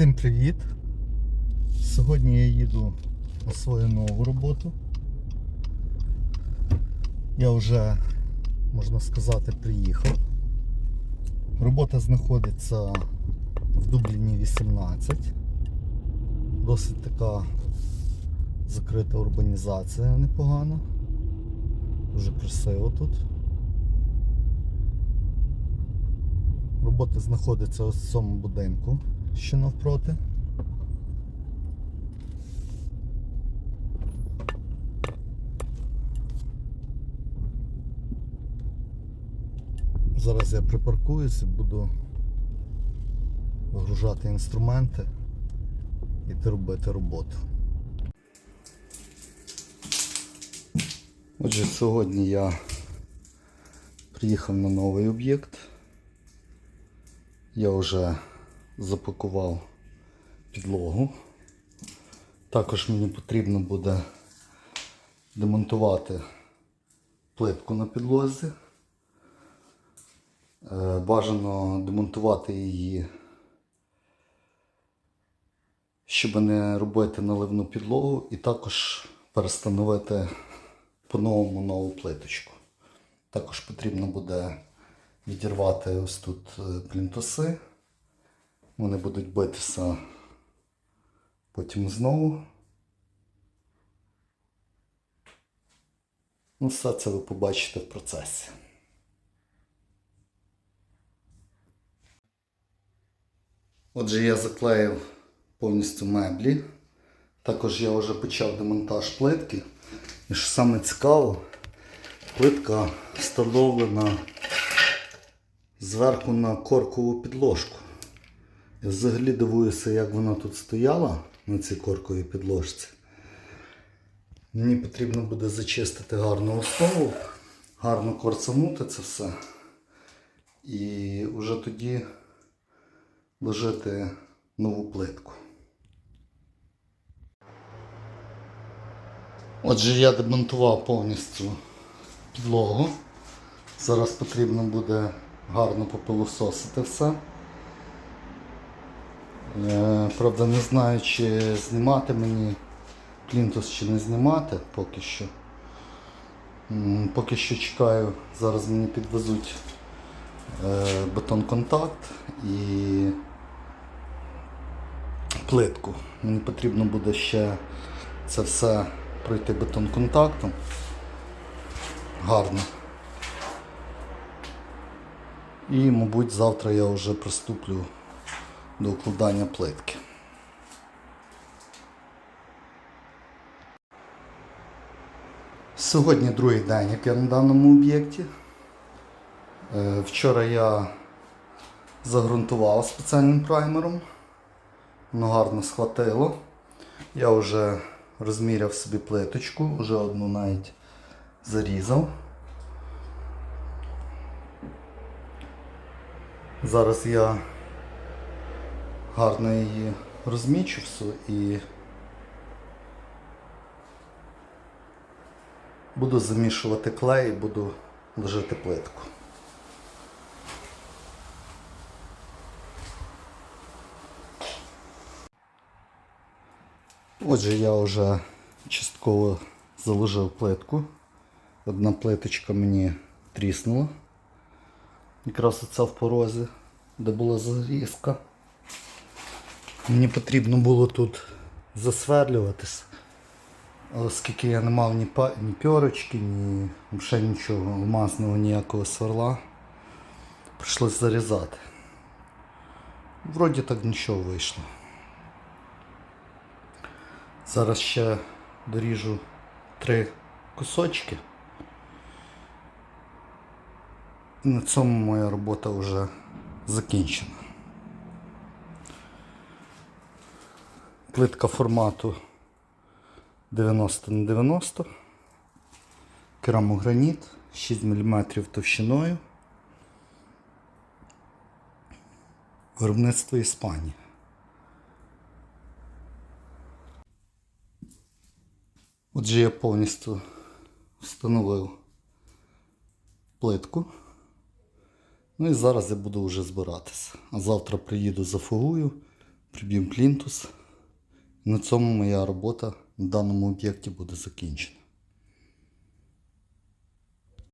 Всім привіт! Сьогодні я їду на свою нову роботу. Я вже, можна сказати, приїхав. Робота знаходиться в Дубліні 18. Досить така закрита урбанізація непогана. Дуже красиво тут. Робота знаходиться ось в цьому будинку, що навпроти. Зараз я припаркуюся, буду вигружати інструменти і робити роботу. Отже, сьогодні я приїхав на новий об'єкт. Я вже запакував підлогу. Також мені потрібно буде демонтувати плитку на підлозі. Е, Бажано демонтувати її, щоб не робити наливну підлогу, і також перестановити по-новому нову плиточку. Також потрібно буде відірвати ось тут е, плінтуси. Вони будуть битися потім знову. Ну, все це ви побачите в процесі. Отже, я заклеїв повністю меблі. Також я вже почав демонтаж плитки. І що саме цікаво, плитка встановлена зверху на коркову підложку. Я взагалі дивуюся, як вона тут стояла на цій корковій підложці. Мені потрібно буде зачистити гарну основу, гарно корцанути це все. І вже тоді ложити нову плитку. Отже, я демонтував повністю підлогу. Зараз потрібно буде гарно попилососити все. Е, Правда, не знаю, чи знімати мені плінтус чи не знімати поки що. Поки що чекаю, зараз мені підвезуть е, бетон контакт і плитку. Мені потрібно буде ще це все пройти бетон контактом. Гарно. І, мабуть, завтра я вже приступлю до укладання плитки. Сьогодні другий день, як я на даному об'єкті. Е, Вчора я загрунтував спеціальним праймером. Воно гарно схватило. Я вже розміряв собі плиточку, вже одну навіть зарізав. Зараз я гарно її розмічу всю і буду замішувати клей і буду ложити плитку. Отже, я вже частково заложив плитку. Одна плиточка мені тріснула. Якраз оце в порозі, де була зарізка. Мені потрібно було тут засверлюватись. Оскільки я не мав ні, па- ні пьорочки, ні взагалі нічого, алмазного ніякого сверла, прийшлось зарізати. Вроді так нічого вийшло. Зараз ще доріжу три кусочки. І на цьому моя робота вже закінчена. Плитка формату 90 на 90, керамограніт 6 мм товщиною. Виробництво Іспанії. Отже, я повністю встановив плитку. Ну і зараз я буду вже збиратися. А завтра приїду зафугую, Приб'ємо плінтус. На цьому моя робота на даному об'єкті буде закінчена.